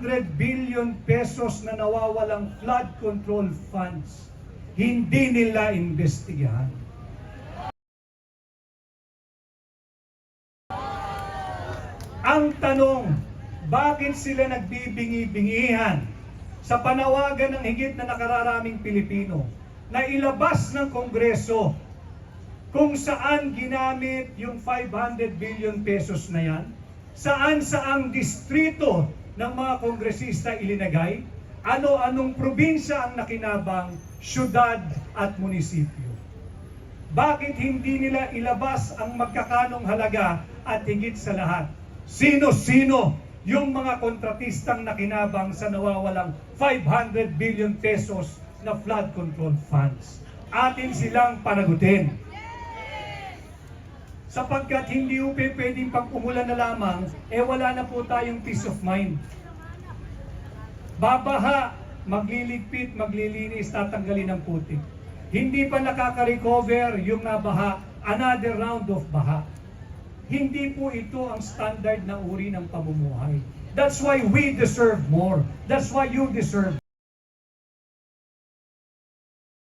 500 billion pesos na nawawalang flood control funds. Hindi nila investigahan. Ang tanong, bakit sila nagbibingi-bingihan sa panawagan ng higit na nakararaming Pilipino na ilabas ng Kongreso kung saan ginamit yung 500 billion pesos na yan, saan saang distrito ng mga kongresista ilinagay, ano-anong probinsya ang nakinabang, syudad at munisipyo. Bakit hindi nila ilabas ang magkakanong halaga at higit sa lahat? Sino-sino yung mga kontratistang nakinabang sa nawawalang 500 billion pesos na flood control funds? Atin silang panagutin. Sapagkat hindi po pwedeng pag umulan na lamang, eh wala na po tayong peace of mind. Babaha, magliligpit, maglilinis, tatanggalin ng putik. Hindi pa nakaka-recover yung nabaha, another round of baha. Hindi po ito ang standard na uri ng pamumuhay. That's why we deserve more. That's why you deserve